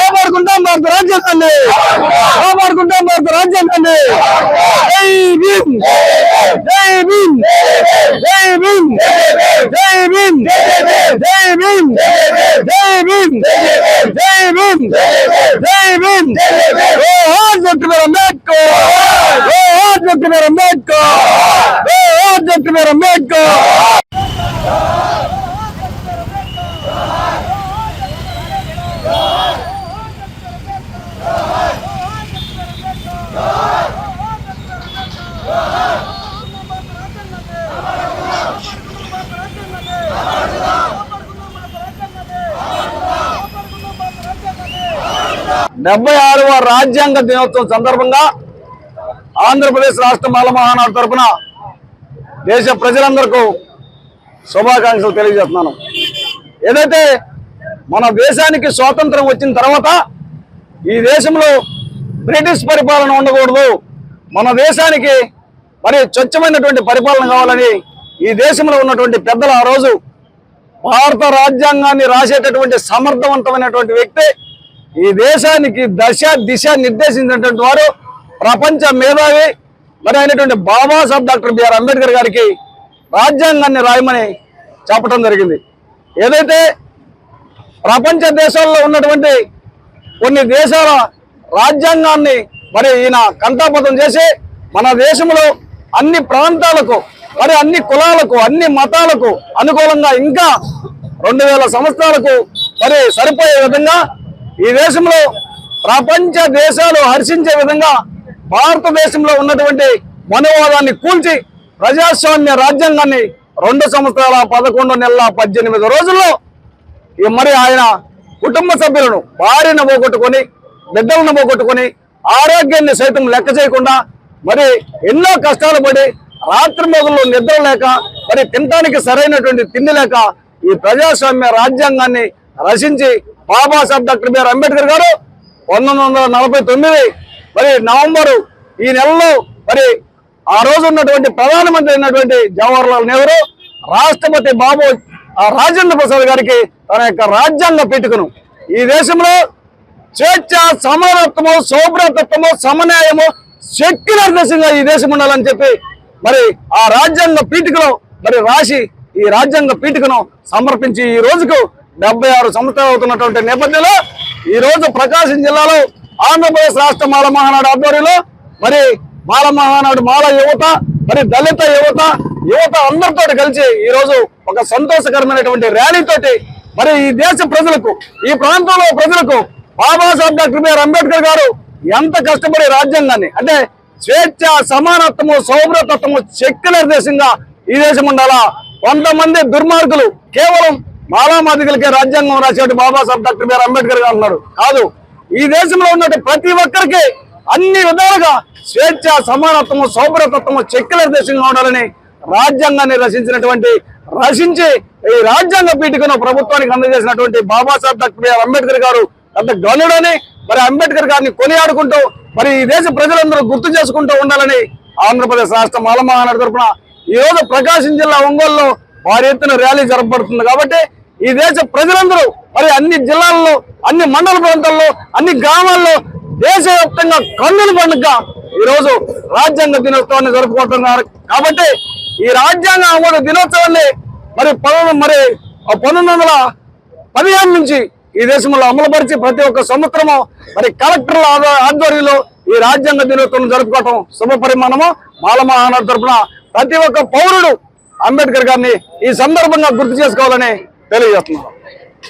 కాపాడుకుంటాం భారత రాజ్యాంగాన్ని కాపాడుకుంటాం భారత రాజ్యాంగాన్ని జై భీమ్ జై భీమ్ జై భీమ్ జై భీమ్ జై భీమ్ జై భీమ్ జై భీమ్ జై భీమ్ ఓ హార్ డాక్టర్ మేరా అంబేద్కర్ ఓ హార్ డాక్టర్ మేరా అంబేద్కర్ డెబ్బై ఆరవ రాజ్యాంగ దినోత్సవం సందర్భంగా ఆంధ్రప్రదేశ్ రాష్ట్ర మాలమహానాడు తరఫున తరపున దేశ ప్రజలందరికీ శుభాకాంక్షలు తెలియజేస్తున్నాను. ఏదైతే మన దేశానికి స్వాతంత్రం వచ్చిన తర్వాత ఈ దేశంలో బ్రిటిష్ పరిపాలన ఉండకూడదు మన దేశానికి మరి స్వచ్ఛమైనటువంటి పరిపాలన కావాలని ఈ దేశంలో ఉన్నటువంటి పెద్దలు ఆ రోజు భారత రాజ్యాంగాన్ని రాసేటటువంటి సమర్థవంతమైనటువంటి వ్యక్తి ఈ దేశానికి దశ దిశ నిర్దేశించినటువంటి వారు ప్రపంచ మేధావి మరి అయినటువంటి బాబాసాహెబ్ డాక్టర్ బిఆర్ అంబేద్కర్ గారికి రాజ్యాంగాన్ని రాయమని చెప్పడం జరిగింది. ఏదైతే ప్రపంచ దేశాల్లో ఉన్నటువంటి కొన్ని దేశాల రాజ్యాంగాన్ని మరి ఈయన కంఠాపతం చేసి మన దేశంలో అన్ని ప్రాంతాలకు మరి అన్ని కులాలకు అన్ని మతాలకు అనుకూలంగా ఇంకా రెండు వేల సంవత్సరాలకు మరి సరిపోయే విధంగా ఈ దేశంలో ప్రపంచ దేశాలు హర్షించే విధంగా భారతదేశంలో ఉన్నటువంటి మనోవాదాన్ని కూల్చి ప్రజాస్వామ్య రాజ్యాంగాన్ని రెండు సంవత్సరాల పదకొండు నెలల పద్దెనిమిది రోజుల్లో ఈ మరి ఆయన కుటుంబ సభ్యులను భార్యను పోగొట్టుకొని బిడ్డలను పోగొట్టుకొని ఆరోగ్యాన్ని సైతం లెక్క చేయకుండా మరి ఎన్నో కష్టాలు పడి రాత్రి మొదలు నిద్ర లేక మరి తినడానికి సరైనటువంటి తిండి లేక ఈ ప్రజాస్వామ్య రాజ్యాంగాన్ని రచించి బాబాసాహెబ్ డాక్టర్ బిఆర్ అంబేద్కర్ గారు పంతొమ్మిది వందల నలభై తొమ్మిది మరి నవంబరు ఈ నెలలో మరి ఆ రోజు ఉన్నటువంటి ప్రధానమంత్రి అయినటువంటి జవహర్లాల్ నెహ్రూ రాష్ట్రపతి బాబు ఆ రాజేంద్ర ప్రసాద్ గారికి తన యొక్క రాజ్యాంగ పీఠికను. ఈ దేశంలో స్వేచ్ఛ సమానత్వము సౌభ్రతత్వము సమన్యాయము సెక్యులర్ దేశంగా ఈ దేశం ఉండాలని చెప్పి మరి ఆ రాజ్యాంగ పీఠికను మరి రాసి ఈ రాజ్యాంగ పీఠికను సమర్పించి ఈ రోజుకు డెబ్బై ఆరు సంవత్సరాలు అవుతున్నటువంటి నేపథ్యంలో ఈ రోజు ప్రకాశం జిల్లాలో ఆంధ్రప్రదేశ్ రాష్ట్ర మాల మహానాడు ఆధ్వర్యంలో మరి మాల మహానాడు మాల యువత మరి దళిత యువత యువత అందరితో కలిసి ఈ రోజు ఒక సంతోషకరమైనటువంటి ర్యాలీతోటి మరి ఈ దేశ ప్రజలకు ఈ ప్రాంతంలో ప్రజలకు బాబాసాహెబ్ డాక్టర్ బిఆర్ అంబేద్కర్ గారు ఎంత కష్టపడి రాజ్యాంగాన్ని అంటే స్వేచ్ఛ సమానత్వము సౌభ్రతత్వము సెక్యులర్ దేశంగా ఈ దేశం ఉండాలా? కొంతమంది దుర్మార్గులు కేవలం మాలామాదిగలకే రాజ్యాంగం రాసేటువంటి బాబాసాహెబ్ డాక్టర్ బిఆర్ అంబేద్కర్ గారు అన్నారు కాదు ఈ దేశంలో ఉన్నటువంటి ప్రతి ఒక్కరికి అన్ని విధాలుగా స్వేచ్ఛ సమానత్వము సౌభ్రతత్వము సెక్యులర్ దేశంగా ఉండాలని రాజ్యాంగాన్ని రచించినటువంటి రచించి ఈ రాజ్యాంగ పీఠికను ప్రభుత్వానికి అందజేసినటువంటి బాబాసాహెబ్ డాక్టర్ బిఆర్ అంబేద్కర్ గారు పెద్ద గనుడని మరి అంబేద్కర్ గారిని కొనియాడుకుంటూ మరి ఈ దేశ ప్రజలందరూ గుర్తు చేసుకుంటూ ఉండాలని ఆంధ్రప్రదేశ్ రాష్ట్ర మాలమహానాడు తరఫున తరపున రోజు ప్రకాశం జిల్లా ఒంగోలులో వారి ఎత్తున ర్యాలీ జరపబడుతుంది. కాబట్టి ఈ దేశ ప్రజలందరూ మరి అన్ని జిల్లాల్లో అన్ని మండల ప్రాంతాల్లో అన్ని గ్రామాల్లో దేశవ్యాప్తంగా కన్నుల పండుగ ఈ రోజు రాజ్యాంగ దినోత్సవాన్ని జరుపుకుంటున్నారు. కాబట్టి ఈ రాజ్యాంగ ఆమోద దినోత్సవాన్ని మరి పదకొండు మరి పంతొమ్మిది వందల పదిహేను నుంచి ఈ దేశంలో అమలుపరిచి ప్రతి ఒక్క సంవత్సరము మరి కలెక్టర్ల ఆధ్వర్యంలో ఈ రాజ్యాంగ దినోత్సవం జరుపుకోవటం శుభ పరిమాణము మాల తరఫున తరపున ప్రతి ఒక్క పౌరుడు అంబేద్కర్ గారిని ఈ సందర్భంగా గుర్తు చేసుకోవాలని ثلاثة نهار